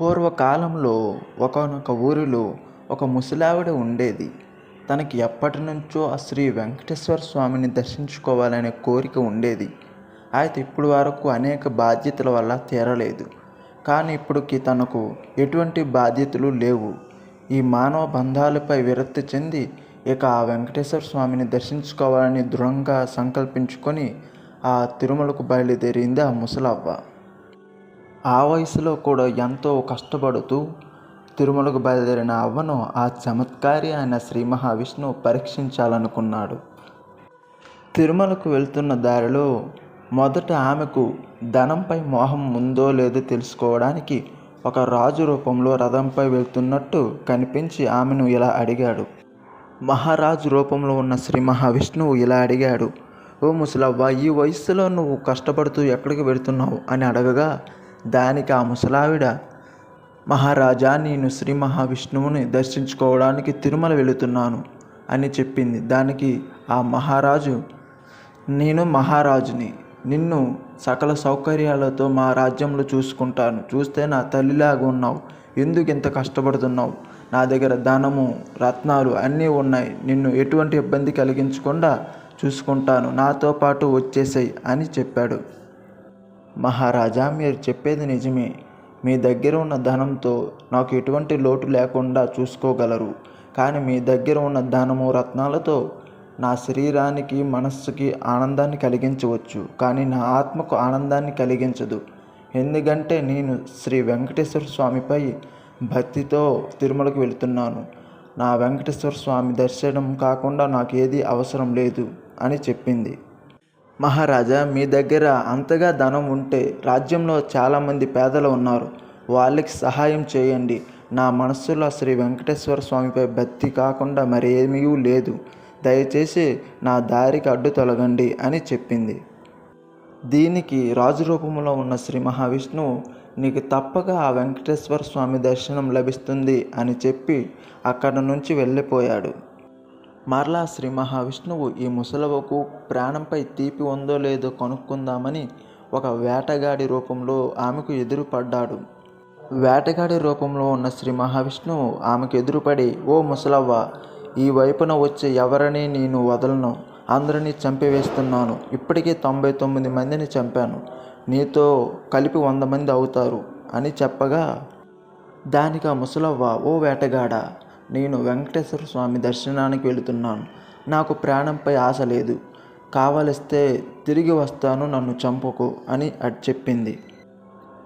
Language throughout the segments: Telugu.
పూర్వకాలంలో ఒకనొక ఊరిలో ఒక ముసలావిడ ఉండేది. తనకి ఎప్పటి నుంచో ఆ శ్రీ వెంకటేశ్వర స్వామిని దర్శించుకోవాలనే కోరిక ఉండేది. అయితే ఇప్పుడు వరకు అనేక బాధ్యతల వల్ల తీరలేదు. కానీ ఇప్పటికి తనకు ఎటువంటి బాధ్యతలు లేవు. ఈ మానవ బంధాలపై విరక్తి చెంది ఇక ఆ వెంకటేశ్వర స్వామిని దర్శించుకోవాలని దృఢంగా సంకల్పించుకొని ఆ తిరుమలకు బయలుదేరింది ఆ ముసలవ్వ. ఆ వయసులో కూడా ఎంతో కష్టపడుతూ తిరుమలకు బయలుదేరిన అవ్వను ఆ చమత్కారి అయిన శ్రీ మహావిష్ణువు పరీక్షించాలనుకున్నాడు. తిరుమలకు వెళ్తున్న దారిలో మొదట ఆమెకు ధనంపై మోహం ఉందో లేదో తెలుసుకోవడానికి ఒక రాజు రూపంలో రథంపై వెళ్తున్నట్టు కనిపించి ఆమెను ఇలా అడిగాడు. మహారాజు రూపంలో ఉన్న శ్రీ మహావిష్ణువు ఇలా అడిగాడు ఓ ముసలవ్వ ఈ వయస్సులో నువ్వు కష్టపడుతూ ఎక్కడికి వెళుతున్నావు? అని అడగగా దానికి ఆ ముసలావిడ మహారాజా నేను శ్రీ మహావిష్ణువుని దర్శించుకోవడానికి తిరుమల వెళుతున్నాను అని చెప్పింది. దానికి ఆ మహారాజు నేను మహారాజుని. నిన్ను సకల సౌకర్యాలతో మా రాజ్యంలో చూసుకుంటాను. చూస్తే నా తల్లిలాగా ఉన్నావు. ఎందుకు ఇంత కష్టపడుతున్నావు? నా దగ్గర ధనము రత్నాలు అన్నీ ఉన్నాయి. నిన్ను ఎటువంటి ఇబ్బంది కలిగించకుండా చూసుకుంటాను. నాతో పాటు వచ్చేసాయి అని చెప్పాడు. మహారాజా మీరు చెప్పేది నిజమే. మీ దగ్గర ఉన్న ధనంతో నాకు ఎటువంటి లోటు లేకుండా చూసుకోగలరు. కానీ మీ దగ్గర ఉన్న ధనము రత్నాలతో నా శరీరానికి మనస్సుకి ఆనందాన్ని కలిగించవచ్చు. కానీ నా ఆత్మకు ఆనందాన్ని కలిగించదు. ఎందుకంటే నేను శ్రీ వెంకటేశ్వర స్వామిపై భక్తితో తిరుమలకు వెళుతున్నాను. నా వెంకటేశ్వర స్వామి దర్శనం కాకుండా నాకు ఏది అవసరం లేదు అని చెప్పింది. మహారాజా మీ దగ్గర అంతగా ధనం ఉంటే రాజ్యంలో చాలామంది పేదలు ఉన్నారు. వాళ్ళకి సహాయం చేయండి. నా మనస్సులో శ్రీ వెంకటేశ్వర స్వామిపై భక్తి కాకుండా మరేమీ లేదు. దయచేసి నా దారికి అడ్డు తొలగండి అని చెప్పింది. దీనికి రాజు రూపంలో ఉన్న శ్రీ మహావిష్ణువు నీకు తప్పక ఆ వెంకటేశ్వర స్వామి దర్శనం లభిస్తుంది అని చెప్పి అక్కడ నుంచి వెళ్ళిపోయాడు. మరలా శ్రీ మహావిష్ణువు ఈ ముసలవకు ప్రాణంపై తీపి ఉందో లేదో కనుక్కుందామని ఒక వేటగాడి రూపంలో ఆమెకు ఎదురుపడ్డాడు. వేటగాడి రూపంలో ఉన్న శ్రీ మహావిష్ణువు ఆమెకు ఎదురుపడి ఓ ముసలవ్వ ఈ వైపున వచ్చే ఎవరిని నేను వదలను? అందరినీ చంపివేస్తున్నాను. ఇప్పటికే తొంభై తొమ్మిది మందిని చంపాను. నీతో కలిపి వంద మంది అవుతారు అని చెప్పగా దానికి ఆ ముసలవ్వ ఓ వేటగాడ నేను వెంకటేశ్వర స్వామి దర్శనానికి వెళుతున్నాను. నాకు ప్రాణంపై ఆశ లేదు. కావలిస్తే తిరిగి వస్తాను నన్ను చంపకు అని అట్ చెప్పింది.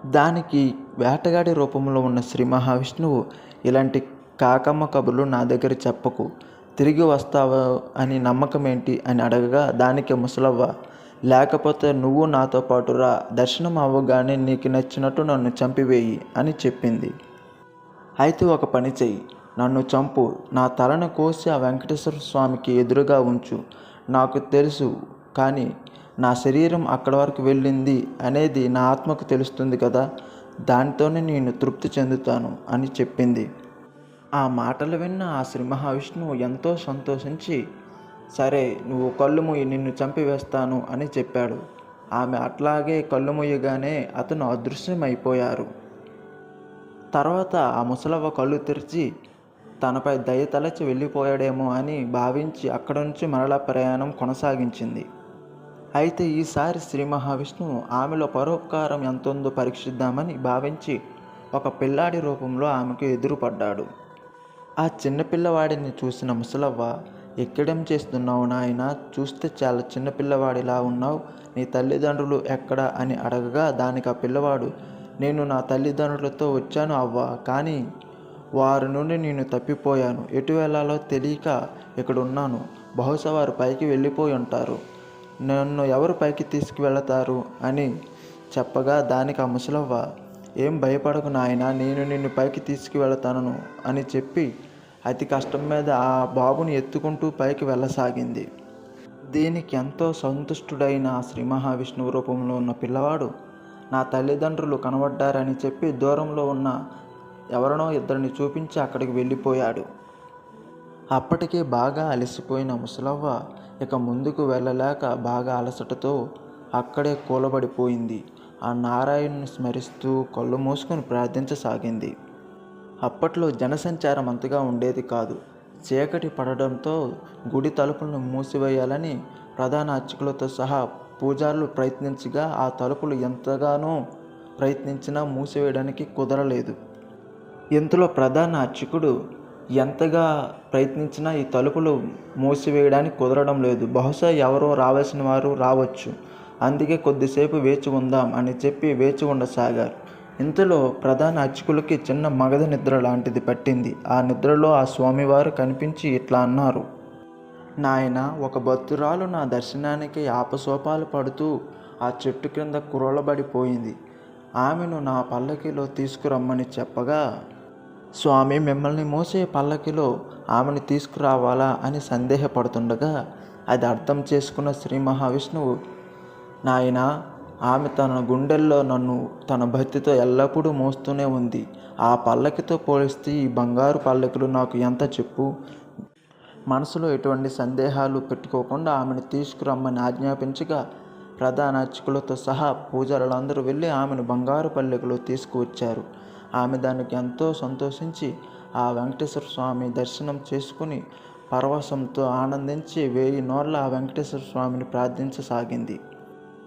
దానికి వేటగాడి రూపంలో ఉన్న శ్రీ మహావిష్ణువు ఇలాంటి కాకమ్మ కబుర్లు నా దగ్గర చెప్పకు. తిరిగి వస్తావా అని నమ్మకం ఏంటి అని అడగగా దానికి ముసలవ్వ. లేకపోతే నువ్వు నాతో పాటు రా. దర్శనం అవ్వగానే నీకు నచ్చినట్టు నన్ను చంపివేయి అని చెప్పింది. అయితే ఒక పని చెయ్యి. నన్ను చంపు. నా తలను కోసి ఆ వెంకటేశ్వర స్వామికి ఎదురుగా ఉంచు. నాకు తెలుసు కానీ నా శరీరం అక్కడి వరకు వెళ్ళింది అనేది నా ఆత్మకు తెలుస్తుంది కదా. దానితోనే నేను తృప్తి చెందుతాను అని చెప్పింది. ఆ మాటలు విన్న ఆ శ్రీ మహావిష్ణువు ఎంతో సంతోషించి సరే నువ్వు కళ్ళు మూయి నిన్ను చంపివేస్తాను అని చెప్పాడు. ఆమె అట్లాగే కళ్ళు మూయగానే అతను అదృశ్యమైపోయారు. తర్వాత ఆ ముసలవ్వ కళ్ళు తెరిచి తనపై దయ తలచి వెళ్ళిపోయాడేమో అని భావించి అక్కడ నుంచి మరలా ప్రయాణం కొనసాగించింది. అయితే ఈసారి శ్రీ మహావిష్ణువు ఆమెలో పరోపకారం ఎంతుందో పరీక్షిద్దామని భావించి ఒక పిల్లాడి రూపంలో ఆమెకు ఎదురుపడ్డాడు. ఆ చిన్నపిల్లవాడిని చూసిన ముసలవ్వ ఎక్కడేం చేస్తున్నావు నాయన చూస్తే చాలా చిన్నపిల్లవాడిలా ఉన్నావు. నీ తల్లిదండ్రులు ఎక్కడ? అని అడగగా దానికి ఆ పిల్లవాడు నేను నా తల్లిదండ్రులతో వచ్చాను అవ్వ కానీ వారి నుండి నేను తప్పిపోయాను. ఎటు వెళ్ళాలో తెలియక ఇక్కడ ఉన్నాను బహుశా వారు పైకి వెళ్ళిపోయి ఉంటారు. నన్ను ఎవరు పైకి తీసుకువెళతారు అని చెప్పగా దానికి ఆ ముసలవ్వ ఏం భయపడకు నాయన నేను నిన్ను పైకి తీసుకువెళతాను అని చెప్పి అతి కష్టం మీద ఆ బాబుని ఎత్తుకుంటూ పైకి వెళ్ళసాగింది. దీనికి ఎంతో సంతుష్టుడైన శ్రీ మహావిష్ణువు రూపంలో ఉన్న పిల్లవాడు నా తల్లిదండ్రులు కనబడ్డారని చెప్పి దూరంలో ఉన్న ఎవరినో ఇద్దరిని చూపించి అక్కడికి వెళ్ళిపోయాడు. అప్పటికే బాగా అలసిపోయిన ముసలవ్వ ఇక ముందుకు వెళ్ళలేక బాగా అలసటతో అక్కడే కూలబడిపోయింది. ఆ నారాయణ్ని స్మరిస్తూ కళ్ళు మూసుకొని ప్రార్థించసాగింది. అప్పట్లో జనసంచారం అంతగా ఉండేది కాదు. చీకటి పడడంతో గుడి తలుపులను మూసివేయాలని ప్రధాన అర్చకులతో సహా పూజారులు ప్రయత్నించగా ఆ తలుపులు ఎంతగానో ప్రయత్నించినా మూసివేయడానికి కుదరలేదు. ఇంతలో ప్రధాన అర్చకుడు ఎంతగా ప్రయత్నించినా ఈ తలుపులు మూసివేయడానికి కుదరడం లేదు. బహుశా ఎవరో రావాల్సిన వారు రావచ్చు. అందుకే కొద్దిసేపు వేచి ఉందాం అని చెప్పి వేచి ఉండసాగారు. ఇంతలో ప్రధాన అర్చకులకి చిన్న మగధ నిద్ర లాంటిది పట్టింది. ఆ నిద్రలో ఆ స్వామివారు కనిపించి ఇట్లా అన్నారు. నాయన ఒక భక్తురాలు నా దర్శనానికి ఆపసోపాలు పడుతూ ఆ చెట్టు క్రింద కురలబడిపోయింది. ఆమెను నా పల్లకిలో తీసుకురమ్మని చెప్పగా స్వామి మిమ్మల్ని మోసే పల్లకిలో ఆమెను తీసుకురావాలా అని సందేహపడుతుండగా అది అర్థం చేసుకున్న శ్రీ మహావిష్ణువు నాయన ఆమె తన గుండెల్లో నన్ను తన భక్తితో ఎల్లప్పుడూ మోస్తూనే ఉంది. ఆ పల్లకితో పోలిస్తే ఈ బంగారు పల్లకిలు నాకు ఎంత చెప్పు మనసులో ఎటువంటి సందేహాలు పెట్టుకోకుండా ఆమెను తీసుకురమ్మని ఆజ్ఞాపించగా ప్రధాన అర్చకులతో సహా పూజారులందరూ వెళ్ళి ఆమెను బంగారు పల్లెకులో తీసుకువచ్చారు. ఆమె దానికి ఎంతో సంతోషించి ఆ వెంకటేశ్వర స్వామి దర్శనం చేసుకుని పరవశంతో ఆనందించి వేయి నోళ్ళ ఆ వెంకటేశ్వర స్వామిని ప్రార్థించసాగింది.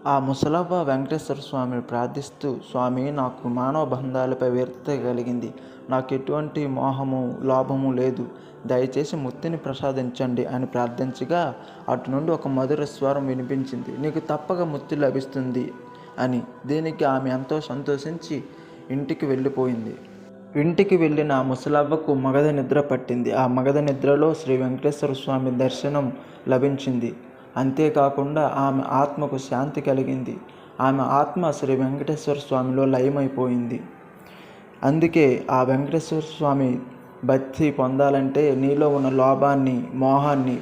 ఆ ముసలవ్వ వెంకటేశ్వర స్వామిని ప్రార్థిస్తూ స్వామి నాకు మానవ బంధాలపై వ్యర్థత కలిగింది. నాకు ఎటువంటి మోహము లాభము లేదు. దయచేసి ముత్తిని ప్రసాదించండి అని ప్రార్థించగా అటు నుండి ఒక మధుర స్వరం వినిపించింది. నీకు తప్పక ముత్తి లభిస్తుంది అని. దీనికి ఆమె ఎంతో సంతోషించి ఇంటికి వెళ్ళిపోయింది. ఇంటికి వెళ్ళిన ఆ ముసలవ్వకు మగధ నిద్ర పట్టింది. ఆ మగధ నిద్రలో శ్రీ వెంకటేశ్వర స్వామి దర్శనం లభించింది. అంతేకాకుండా ఆమె ఆత్మకు శాంతి కలిగింది. ఆమె ఆత్మ శ్రీ వెంకటేశ్వర స్వామిలో లయమైపోయింది. అందుకే ఆ వెంకటేశ్వర స్వామి భక్తి పొందాలంటే నీలో ఉన్న లోభాన్ని మోహాన్ని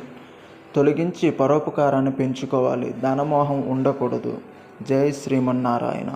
తొలగించి పరోపకారాన్ని పెంచుకోవాలి. ధనమోహం ఉండకూడదు. జై శ్రీమన్నారాయణ.